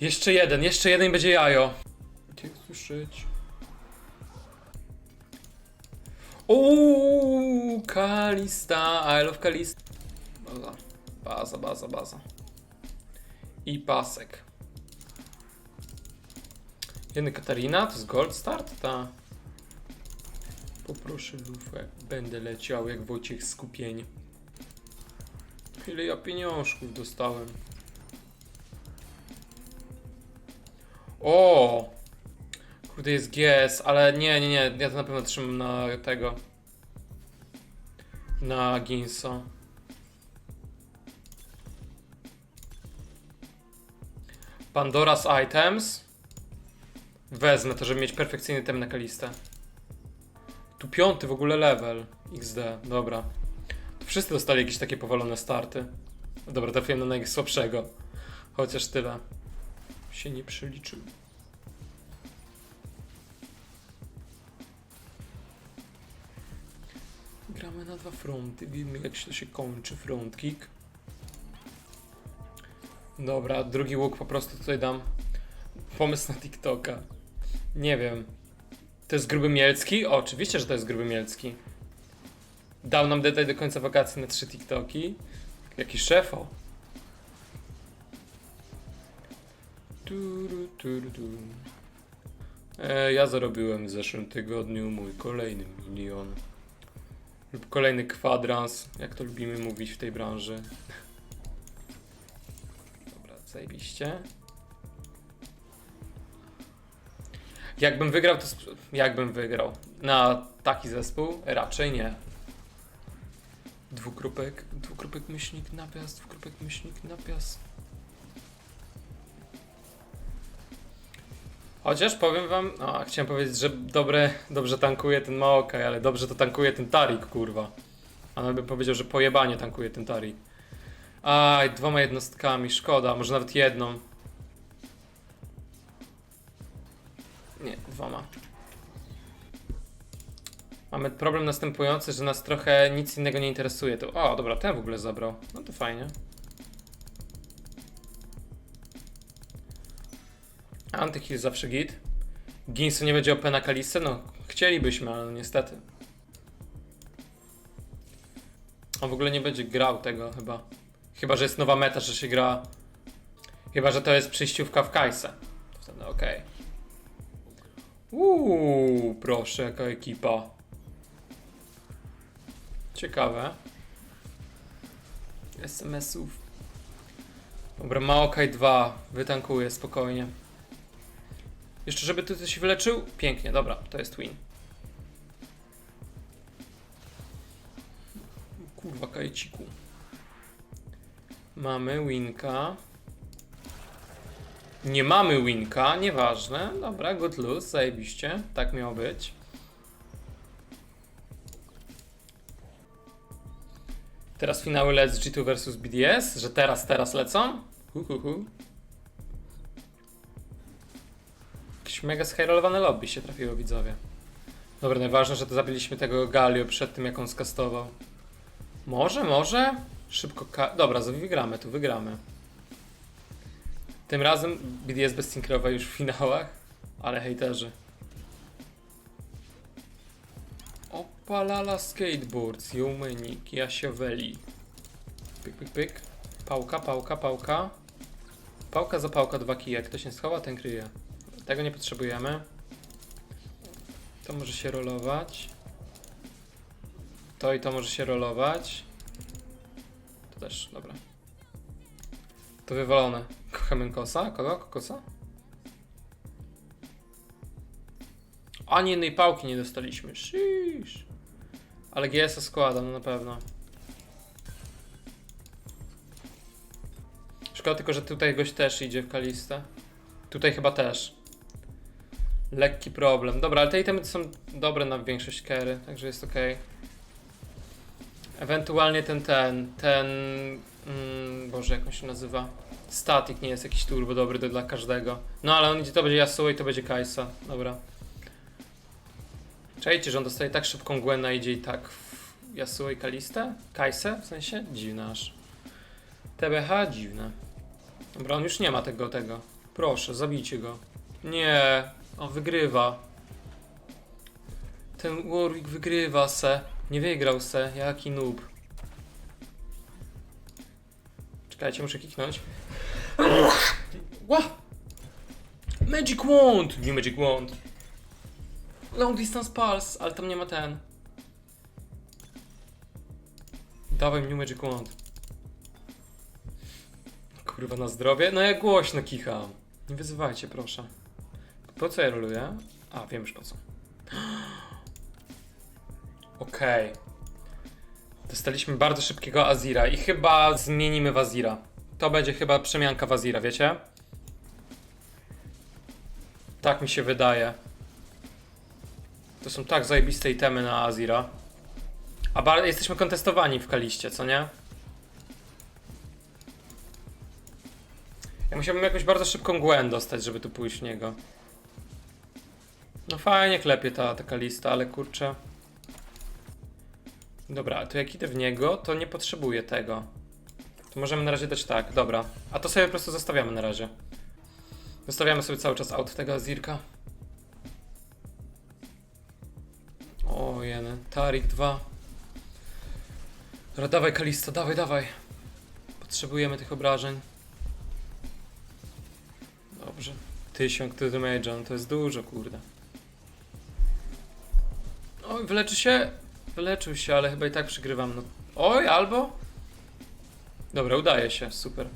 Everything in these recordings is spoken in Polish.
Jeszcze jeden, jeszcze jeden i będzie jajo. Gdzie słyszeć? Uuu, Kalista, I love Kalista. Baza, baza, baza, baza. I pasek. Jeden Katarina, to jest gold start? Ta. Poproszę lufę, będę leciał jak Wojciech Skupień. Ile ja pieniążków dostałem. O! Kurde, jest GS, ale nie, nie, nie, ja to na pewno trzymam na tego. Na Ginso. Pandora's Items. Wezmę to, żeby mieć perfekcyjny tem na kalistę. Tu piąty w ogóle level. XD, dobra. To wszyscy dostali jakieś takie powalone starty. Dobra, trafiłem na najsłabszego. Chociaż tyle. Się nie przeliczył. Gramy na dwa fronty. Wiemy jak się to się kończy front kick. Dobra, drugi łuk po prostu tutaj dam. Pomysł na TikToka. Nie wiem. To jest gruby Mielcki? O, oczywiście, że to jest gruby Mielcki. Dał nam detal do końca wakacji na trzy TikToki. Jaki szefo. Turu, turu, tu. E, ja zarobiłem w zeszłym tygodniu mój kolejny milion. Lub kolejny kwadrans, jak to lubimy mówić w tej branży. Dobra, zajebiście. Jakbym wygrał, to jakbym wygrał. Na taki zespół? Raczej nie. Dwukropek, dwukropek myślnik napias, dwukropek myślnik napias. Chociaż powiem wam, no chciałem powiedzieć, że dobre, dobrze tankuje ten Maokaj, ale dobrze to tankuje ten Tarik, kurwa. A nawet bym powiedział, że pojebanie tankuje ten Tarik. Aj, dwoma jednostkami, szkoda, może nawet jedną. Nie, dwoma. Mamy problem następujący, że nas trochę nic innego nie interesuje. To, o, dobra, ten w ogóle zabrał. No to fajnie. Antyheal zawsze git. Ginsu nie będzie OP na Kalistę? No, chcielibyśmy, ale no niestety. On w ogóle nie będzie grał tego chyba. Chyba, że jest nowa meta, że się gra... Chyba, że to jest przyjściówka w Kajsę. To wtedy okej. Uuu, proszę, jaka ekipa. Ciekawe. SMS-ów. Dobra, Maokaj 2. Wytankuję spokojnie. Jeszcze, żeby ty się wyleczył? Pięknie, dobra, to jest win. Kurwa, kajeciku. Mamy winka. Nie mamy winka, nieważne. Dobra, good lose, zajebiście. Tak miało być. Teraz finały Let's G2 vs BDS, że teraz, teraz lecą. Hu, hu, hu. Mega schajrolowane lobby się trafiło widzowie. Dobra, najważne, że to zabiliśmy tego Galio przed tym, jak on skastował. Może, może? Szybko ka- Dobra, wygramy tu, wygramy. Tym razem BDS bezsynchrowa już w finałach, ale hejterzy. Opalala skateboards, Jumenik, Jasioweli. Pyk, pyk, pyk. Pałka, pałka, pałka. Pałka za pałka, dwa kije. Kto się schowa, ten kryje. Tego nie potrzebujemy. To może się rolować. To i to może się rolować. To też, dobra. To wywalone. Kochamy kosa? Kogo? Kokosa? Ani jednej pałki nie dostaliśmy. Shish. Ale GS-a składam, no na pewno. Szkoda tylko, że tutaj gość też idzie w kalistę. Tutaj chyba też. Lekki problem. Dobra, ale te itemy są dobre na większość kery, także jest ok. Ewentualnie ten, ten, ten... Mm, Boże, jak on się nazywa? Static nie jest jakiś turbo dobry do, dla każdego. No ale on idzie, to będzie Yasuo i to będzie Kajsa. Dobra. Czajcie, że on dostaje tak szybką Gwena, idzie i tak w Yasuo i Kalistę? Kajsę w sensie? Dziwne aż. TBH? Dziwne. Dobra, on już nie ma tego, tego. Proszę, zabijcie go. Nie, on wygrywa. Ten Warwick wygrywa se. Nie wygrał se, jaki noob. Czekajcie, muszę kiknąć. Ła! Magic Wand! Nie Magic Wand. Long Distance Pulse, ale tam nie ma ten. Dawaj New Magic Wand. Kurwa na zdrowie? No ja głośno kicham. Nie wyzywajcie, proszę. Po co ja roluję? A, wiem już po co. Okej. Dostaliśmy bardzo szybkiego Azira i chyba zmienimy w Azira. To będzie chyba przemianka w Azira, wiecie? Tak mi się wydaje. To są tak zajebiste itemy na Azira. A jesteśmy kontestowani w Kaliście, co nie? Ja musiałbym jakąś bardzo szybką Gwen dostać, żeby tu pójść w niego. No fajnie klepie ta taka lista, ale kurczę. Dobra, to jak idę w niego, to nie potrzebuję tego. To możemy na razie dać tak, dobra. A to sobie po prostu zostawiamy na razie. Zostawiamy sobie cały czas out tego Azirka. O jene, Tarik 2. Dobra, dawaj Kalisto, dawaj, dawaj. Potrzebujemy tych obrażeń. Dobrze. Tysiąc to damage, no to jest dużo, kurde. Oj, wyleczy się. Wyleczył się, ale chyba i tak przegrywam. No. Oj, albo? Dobra, udaje się, super.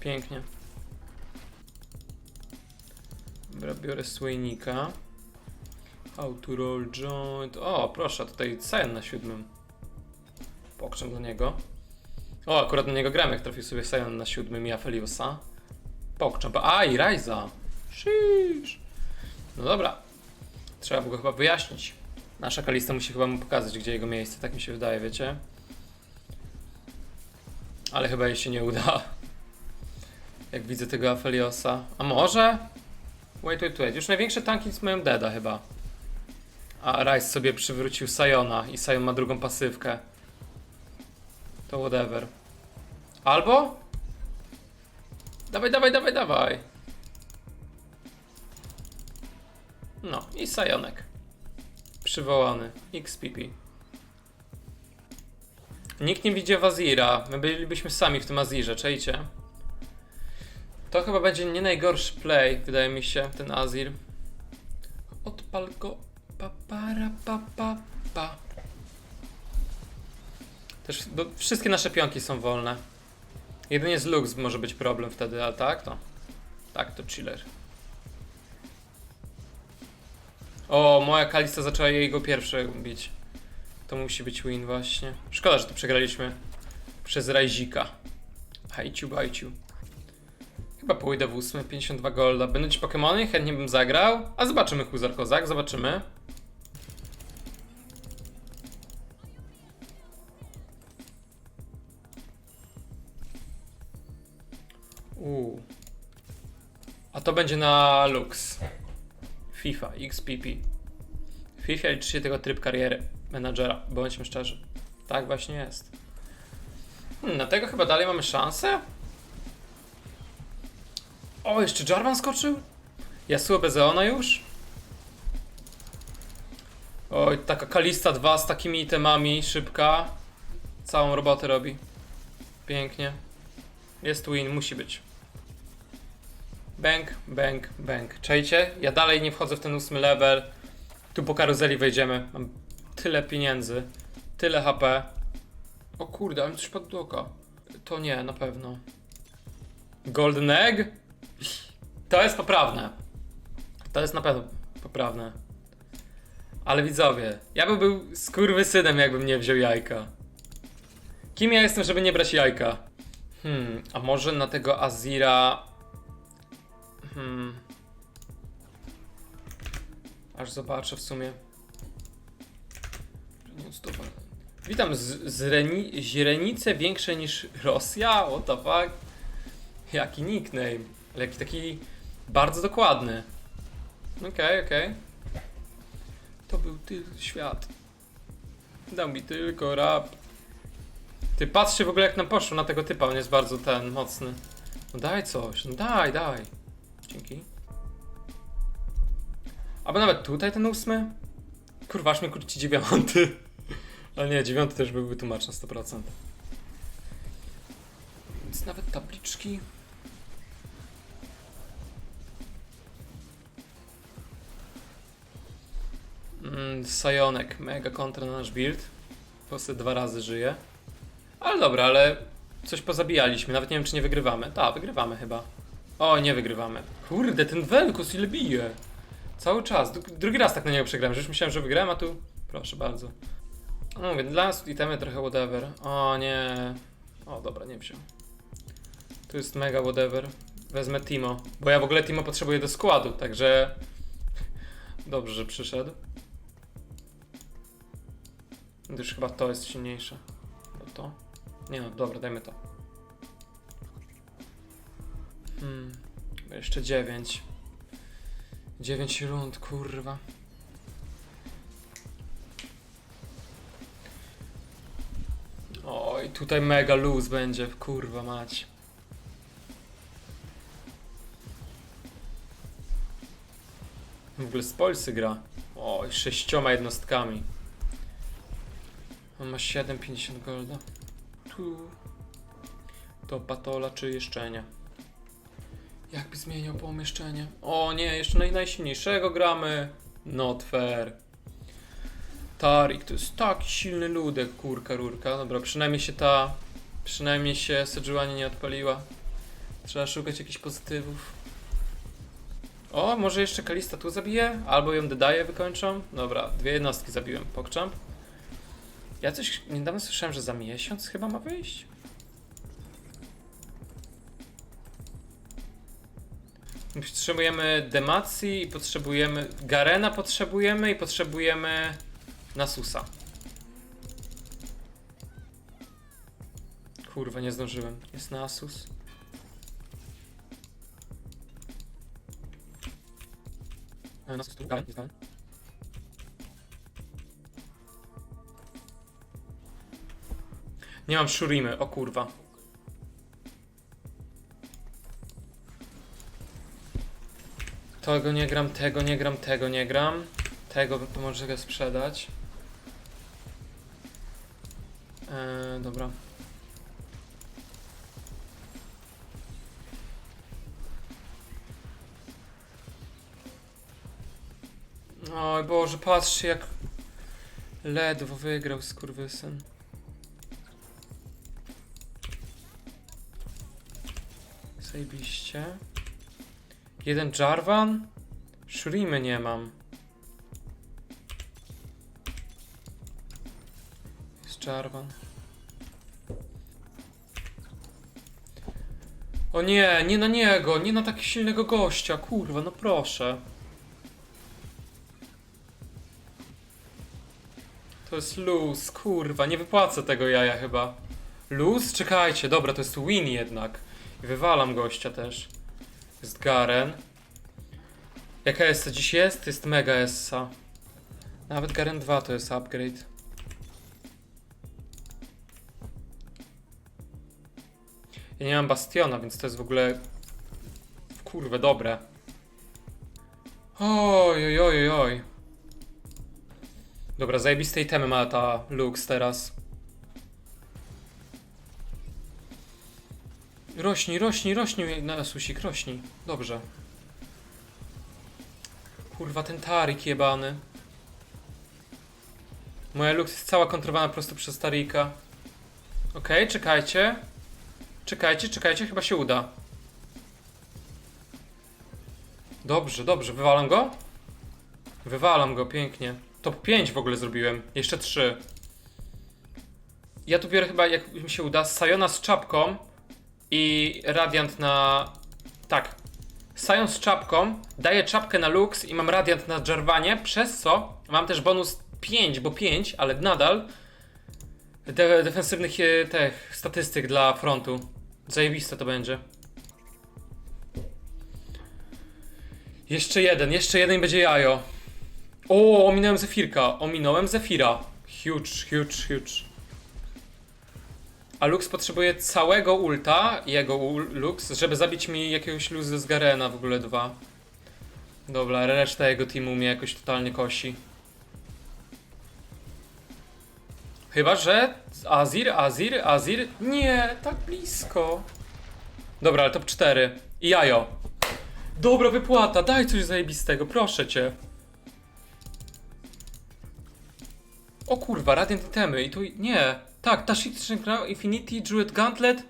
Pięknie. Dobra, biorę słojnika. How to roll joint. O, proszę, tutaj Sion na siódmym. Pokrzem do niego. O, akurat na niego gram, jak trafił sobie Sion na siódmym i Afeliosa. Pokrzem. A, i Ryza. Shish. No dobra. Trzeba by go chyba wyjaśnić. Nasza kalista musi chyba mu pokazać, gdzie jego miejsce, tak mi się wydaje, wiecie? Ale chyba jej się nie uda. Jak widzę tego Afeliosa. A może? Wait, wait, wait. Już największe tanki mają Deda chyba. A Rice sobie przywrócił Sayona i Sayon ma drugą pasywkę. To whatever. Albo? Dawaj, dawaj, dawaj, dawaj. No i Sajonek. Przywołany. XPP. Nikt nie widzi Wazira. My bylibyśmy sami w tym Azirze, czejcie. To chyba będzie nie najgorszy play, wydaje mi się, ten Azir. Odpal go. Pa, para, pa. Też do, wszystkie nasze pionki są wolne. Jedynie z Lux może być problem wtedy, ale tak to. Tak to chiller. O, moja Kalista zaczęła jego pierwsze bić. To musi być win właśnie. Szkoda, że to przegraliśmy przez Rajzika. Hajciu bajciu. Chyba pójdę w 8, 52 golda. Będą ci Pokemony? Chętnie bym zagrał. A zobaczymy Huzar Kozak, zobaczymy. Uuu. A to będzie na Lux. FIFA, XPP. FIFA liczy się tylko tryb kariery menadżera, bądźmy szczerzy. Tak właśnie jest. Hmm, na tego chyba dalej mamy szansę? O, jeszcze Jarvan skoczył? Yasuo bez Eona już? Oj, taka Kalista 2 z takimi itemami, szybka. Całą robotę robi. Pięknie. Jest win, musi być. Bang, bang, bang. Czajcie? Ja dalej nie wchodzę w ten ósmy level. Tu po karuzeli wejdziemy. Mam tyle pieniędzy. Tyle HP. O kurde, ale coś padło do oka. To nie, na pewno. Golden Egg? To jest poprawne. To jest na pewno poprawne. Ale widzowie, ja bym był skurwysynem, jakbym nie wziął jajka. Kim ja jestem, żeby nie brać jajka? Hmm, a może na tego Azira... Hmm... Aż zobaczę w sumie. Witam z, z Reni, źrenice większe niż Rosja? What the fuck? Jaki nickname. Ale jaki taki bardzo dokładny. Okej, okej. To był ty świat. Dał mi tylko rap. Ty patrzcie w ogóle jak nam poszło na tego typa, on jest bardzo ten mocny. No daj coś, no daj, daj. Dzięki. Albo nawet tutaj ten ósmy? Kurwa, aż mnie kurci dziewiąty. Ale nie, dziewiąty też byłby tłumacz na 100%. Więc nawet tabliczki. Mm, Sajonek, mega kontra na nasz build. Po prostu dwa razy żyje. Ale dobra, ale coś pozabijaliśmy. Nawet nie wiem, czy nie wygrywamy. Tak, wygrywamy chyba. O, nie wygrywamy. Kurde, ten Velkus ile bije. Cały czas. Dru- Drugi raz tak na niego przegrałem. że Już myślałem, że wygrałem, a tu... Proszę bardzo. No mówię, dla nas itemy trochę whatever. O nie. O, dobra, nie wziął. Tu jest mega whatever. Wezmę Timo. Bo ja w ogóle Timo potrzebuję do składu, także... Dobrze, że przyszedł. Gdyż chyba to jest silniejsze. Bo to? Nie no, dobra, dajmy to. Hmm. Jeszcze 9. 9 rund, kurwa. Oj, tutaj mega luz będzie, kurwa mać. W ogóle z Polsy gra. Oj, sześcioma jednostkami. On ma 7,50 golda. Tu. To patola czy jeszcze nie? Jakby zmieniał pomieszczenie? O nie, jeszcze naj, najsilniejszego gramy. Not fair. Tarik, to jest taki silny ludek, kurka, rurka. Dobra, przynajmniej się ta... Przynajmniej się Sejuani nie odpaliła. Trzeba szukać jakichś pozytywów. O, może jeszcze Kalista tu zabije? Albo ją dodaje, wykończą? Dobra, dwie jednostki zabiłem. Pokczamp. Ja coś niedawno słyszałem, że za miesiąc chyba ma wyjść. Potrzebujemy Demacji i potrzebujemy... Garena potrzebujemy i potrzebujemy Nasusa. Kurwa, nie zdążyłem. Jest Nasus. Nasus, tu Garen, jest Garen. Nie mam Shurimy, o kurwa. Tego nie gram, tego nie gram, tego nie gram. Tego może go sprzedać. Eee, dobra. Oj Boże, patrzcie jak ledwo wygrał skurwysyn. Zajebiście. Jeden Jarvan? Shurimy nie mam. Jest Jarvan. O nie, nie na niego, nie na tak silnego gościa, kurwa, no proszę. To jest luz, kurwa, nie wypłacę tego jaja chyba. Luz? Czekajcie, dobra, to jest win jednak. I wywalam gościa też. Jest Garen. Jaka to dziś jest? Jest Mega Essa. Nawet Garen 2 to jest upgrade. Ja nie mam Bastiona, więc to jest w ogóle... W kurwę dobre. Oj, oj, oj, oj. Dobra, zajebiste itemy ma ta Lux teraz. Rośnij, rośnij, rośnij na susik, rośnij. Dobrze. Kurwa, ten tarik jebany. Moja Lux jest cała kontrolowana prosto przez Tarika. Okej, czekajcie. Czekajcie, czekajcie, chyba się uda. Dobrze, dobrze, wywalam go? Wywalam go, pięknie. Top 5 w ogóle zrobiłem. Jeszcze 3. Ja tu biorę chyba, jak mi się uda, Sayona z czapką i Radiant na... Tak. Sajon z czapką, daję czapkę na Lux i mam Radiant na Jarvanie, przez co mam też bonus 5, bo 5, ale nadal de defensywnych e, tych statystyk dla frontu. Zajebiste to będzie. Jeszcze jeden, jeszcze jeden będzie jajo. O, ominąłem Zefirka, ominąłem Zefira. Huge, huge, huge. A Lux potrzebuje całego ulta, jego ul, Lux, żeby zabić mi jakiegoś Luzy z Garena w ogóle dwa. Dobra, reszta jego teamu mnie jakoś totalnie kosi. Chyba, że Azir, Azir, Azir. Nie, tak blisko. Dobra, ale top 4. I jajo. Dobra wypłata, daj coś zajebistego, proszę cię. O kurwa, Radiant Itemy i tu... Nie. Tak, Tashit Crown, Infinity, Druid Gauntlet,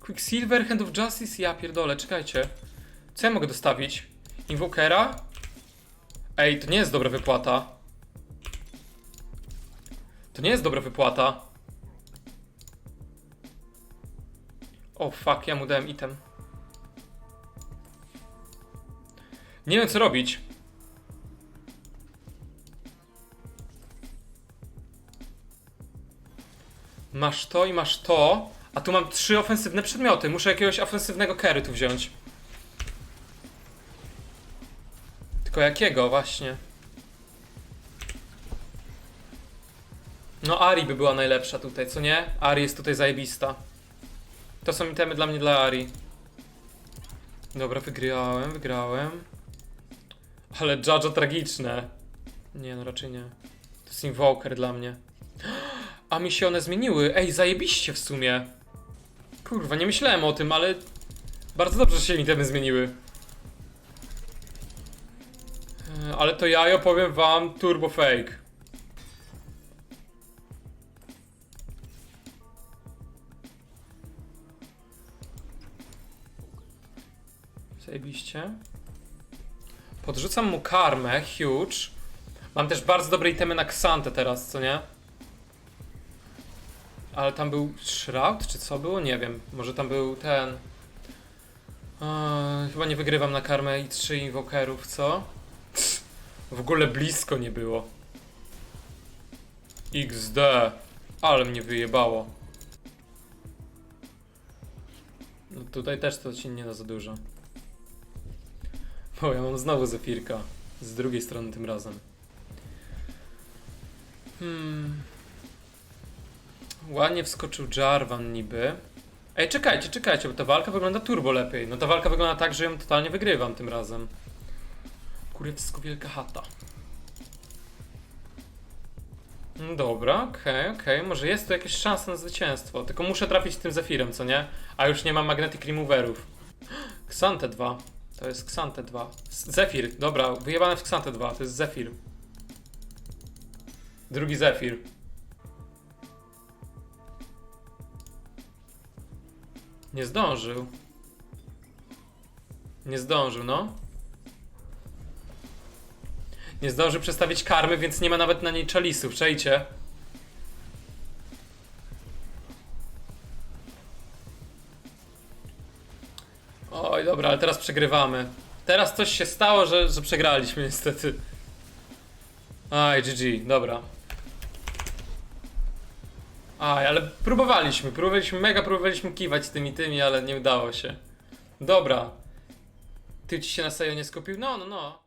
Quicksilver, Hand of Justice, ja pierdolę, czekajcie. Co ja mogę dostawić? Invokera? Ej, to nie jest dobra wypłata. To nie jest dobra wypłata. O fuck, ja mu dałem item. Nie wiem co robić. Masz to i masz to. A tu mam trzy ofensywne przedmioty. Muszę jakiegoś ofensywnego carry tu wziąć. Tylko jakiego właśnie? No Ari by była najlepsza tutaj, co nie? Ari jest tutaj zajebista. To są itemy dla mnie dla Ari. Dobra, wygrałem, wygrałem. Ale Judge tragiczne. Nie, no raczej nie. To jest Invoker dla mnie. A mi się one zmieniły. Ej, zajebiście w sumie. Kurwa, nie myślałem o tym, ale bardzo dobrze że się mi temy zmieniły. E, Ale to ja opowiem wam turbo fake. Zajebiście. Podrzucam mu karmę, huge. Mam też bardzo dobre itemy na Ksantę teraz, co nie? Ale tam był Shroud, czy co było? Nie wiem. Może tam był ten... Eee, chyba nie wygrywam na karmę i trzy inwokerów, co? W ogóle blisko nie było. XD. Ale mnie wyjebało. No tutaj też to się nie da za dużo. O, ja mam znowu Zefirka. Z drugiej strony tym razem. Hmm. Ładnie wskoczył Jarvan niby. Ej, czekajcie, czekajcie, bo ta walka wygląda turbo lepiej. No ta walka wygląda tak, że ją totalnie wygrywam tym razem. Kurewsko wielka chata. Mm, Dobra, okej, okej. Może jest tu jakaś szansa na zwycięstwo. Tylko muszę trafić tym Zefirem, co nie? A już nie mam Magnetic Removerów. Xante 2. To jest Xante 2. S- Zefir, dobra, wyjebane w Xante 2. To jest Zefir. Drugi Zefir. Nie zdążył. Nie zdążył, no. Nie zdążył przestawić karmy, więc nie ma nawet na niej czalisów, czajcie. Oj, dobra, ale teraz przegrywamy. Teraz coś się stało, że, że przegraliśmy niestety. Aj, GG, dobra. Aj, ale próbowaliśmy, próbowaliśmy, mega próbowaliśmy kiwać tymi tymi, ale nie udało się. Dobra. Ty ci się na serio nie skupił? No, no, no.